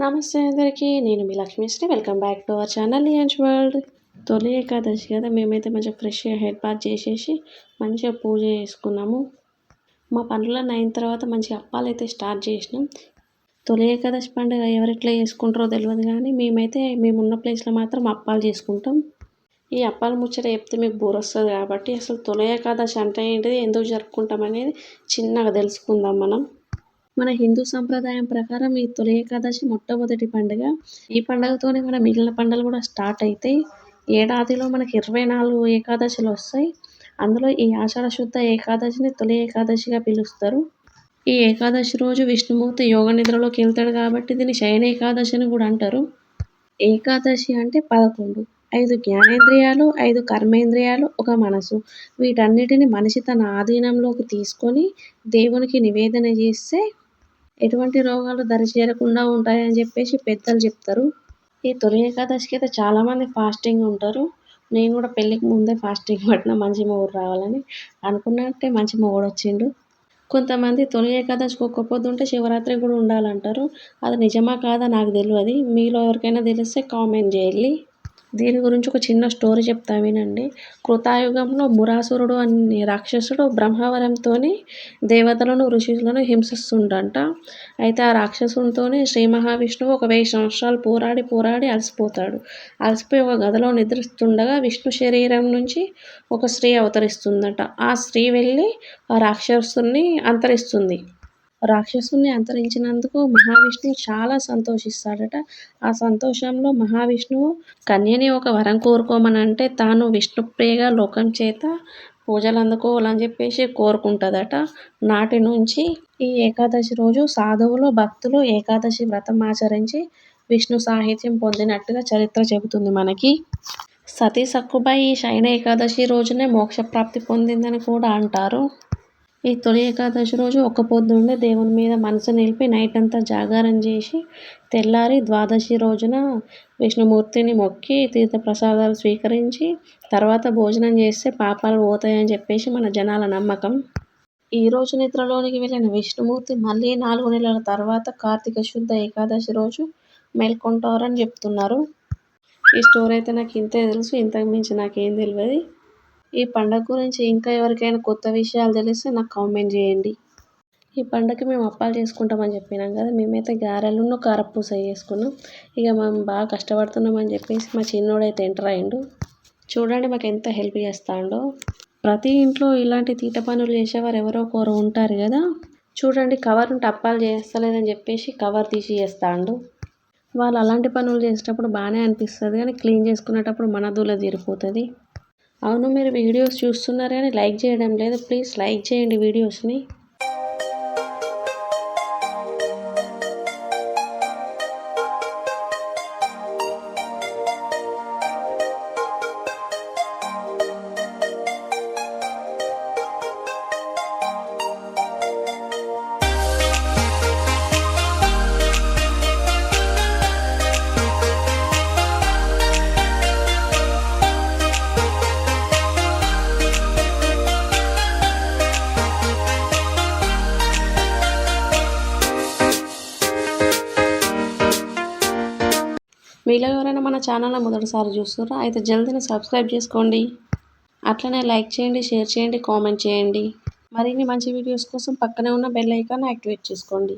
నమస్తే అందరికీ నేను మీ Lakshmishri welcome back to our channel lions world తొలి ఏకాదశి కదా మేమైతే మంచిగా ఫ్రెష్గా హెడ్ బాత్ చేసేసి మంచిగా పూజ చేసుకున్నాము. మా పనులన్న అయిన తర్వాత మంచిగా అప్పాలు అయితే స్టార్ట్ చేసినాం. తొలి ఏకాదశి పండుగ ఎవరెట్లా చేసుకుంటారో తెలియదు కానీ మేమైతే మేము ఉన్న ప్లేస్లో మాత్రం అప్పాలు చేసుకుంటాం. ఈ అప్పాల ముచ్చట చెప్తే మీకు బోర్ వస్తుంది కాబట్టి అసలు తొలి ఏకాదశి అంటే ఏంటిది ఎందుకు జరుపుకుంటాం అనేది చిన్నగా తెలుసుకుందాం మనం. మన హిందూ సంప్రదాయం ప్రకారం ఈ తొలి ఏకాదశి మొట్టమొదటి పండుగ. ఈ పండుగతోనే మన మిగిలిన పండుగలు కూడా స్టార్ట్ అవుతాయి ఏడాదిలో మనకి ఇరవై నాలుగు ఏకాదశులు వస్తాయి. అందులో ఈ ఆషాఢ శుద్ధ ఏకాదశిని తొలి ఏకాదశిగా పిలుస్తారు. ఈ ఏకాదశి రోజు విష్ణుమూర్తి యోగ నిద్రలోకి వెళ్తాడు కాబట్టి దీన్ని శయన ఏకాదశి అని కూడా అంటారు. ఏకాదశి అంటే పదకొండు ఐదు జ్ఞానేంద్రియాలు ఐదు కర్మేంద్రియాలు ఒక మనసు. వీటన్నిటిని మనిషి తన ఆధీనంలోకి తీసుకొని దేవునికి నివేదన చేస్తే ఎటువంటి రోగాలు దరిచేరకుండా ఉంటాయని చెప్పేసి పెద్దలు చెప్తారు. ఈ తొలి ఏకాదశికి అయితే చాలామంది ఫాస్టింగ్ ఉంటారు. నేను కూడా పెళ్ళికి ముందే ఫాస్టింగ్ పట్టిన మంచి మొగుడు రావాలని అనుకున్నట్టే మంచి మొగుడు వచ్చిండు. కొంతమంది తొలి ఏకాదశికి ఒక్క పొద్దు ఉంటే శివరాత్రి కూడా ఉండాలంటారు. అది నిజమా కాదా నాకు తెలియదు మీలో ఎవరికైనా తెలిస్తే కామెంట్ చేయాలి దీని గురించి ఒక చిన్న స్టోరీ చెప్తా వినండి. కృతాయుగంలో మురాసురుడు అనే రాక్షసుడు బ్రహ్మవరంతో దేవతలను ఋషులను హింసిస్తుండంట. అయితే ఆ రాక్షసునితోనే శ్రీ మహావిష్ణువు ఒక వెయ్యి సంవత్సరాలు పోరాడి పోరాడి అలసిపోతాడు. అలసిపోయి ఒక గదిలో నిద్రిస్తుండగా విష్ణు శరీరం నుంచి ఒక స్త్రీ అవతరిస్తుందట. ఆ స్త్రీ వెళ్ళి ఆ రాక్షసుని అంతరిస్తుంది. రాక్షసుని అంతరించినందుకు మహావిష్ణువు చాలా సంతోషిస్తాడట. ఆ సంతోషంలో మహావిష్ణువు కన్యని ఒక వరం కోరుకోమని అంటే తాను విష్ణుప్రియగా లోకం చేత పూజలు అందుకోవాలని చెప్పేసి కోరుకుంటుందట. నాటి నుంచి ఈ ఏకాదశి రోజు సాధువులు భక్తులు ఏకాదశి వ్రతం ఆచరించి విష్ణు సాహిత్యం పొందినట్టుగా చరిత్ర చెబుతుంది మనకి. సతీ సక్కుబాయి ఈ శయన ఏకాదశి రోజునే మోక్షప్రాప్తి పొందిందని కూడా అంటారు. ఈ తొలి ఏకాదశి రోజు ఒక్క పొద్దుండి దేవుని మీద మనసు నిలిపి నైట్ అంతా జాగారం చేసి తెల్లారి ద్వాదశి రోజున విష్ణుమూర్తిని మొక్కి తీర్థ ప్రసాదాలు స్వీకరించి తర్వాత భోజనం చేస్తే పాపాలు పోతాయని చెప్పేసి మన జనాల నమ్మకం. ఈ రోజు నిద్రలోనికి వెళ్ళిన విష్ణుమూర్తి మళ్ళీ నాలుగు నెలల తర్వాత కార్తీక శుద్ధ ఏకాదశి రోజు మేల్కొంటారని చెప్తున్నారు. ఈ స్టోరీ అయితే నాకు ఇంతే తెలుసు ఇంతకు మించి నాకేం తెలియదు ఈ పండగ గురించి ఇంకా ఎవరికైనా కొత్త విషయాలు తెలిస్తే నాకు కామెంట్ చేయండి. ఈ పండగకి మేము అప్పాలు చేసుకుంటామని చెప్పినాం కదా మేమైతే గారెలను కారపూస చేసుకున్నాం. ఇక మేము బాగా కష్టపడుతున్నామని చెప్పేసి మా చిన్నోడైతే ఎంటర్ అయ్యిండు. చూడండి మాకు ఎంత హెల్ప్ చేస్తాడో. ప్రతి ఇంట్లో ఇలాంటి తీట పనులు చేసేవారు ఎవరో ఒకరు ఉంటారు కదా. చూడండి కవర్ ఉంటే అప్పాలు చేస్తలేదని చెప్పేసి కవర్ తీసి చేస్తాడు. వాళ్ళు అలాంటి పనులు చేసేటప్పుడు బాగానే అనిపిస్తుంది కానీ క్లీన్ చేసుకునేటప్పుడు మన దూల తీరిపోతుంది. అవును మీరు వీడియోస్ చూస్తున్నారు కానీ లైక్ చేయడం లేదు. ప్లీజ్ లైక్ చేయండి వీడియోస్ని. మీలో ఎవరైనా మన ఛానల్ని మొదటిసారి చూస్తారా అయితే జల్దీని సబ్స్క్రైబ్ చేసుకోండి. అట్లనే లైక్ చేయండి షేర్ చేయండి కామెంట్ చేయండి. మరిన్ని మంచి వీడియోస్ కోసం పక్కనే ఉన్న బెల్ ఐకాన్ యాక్టివేట్ చేసుకోండి.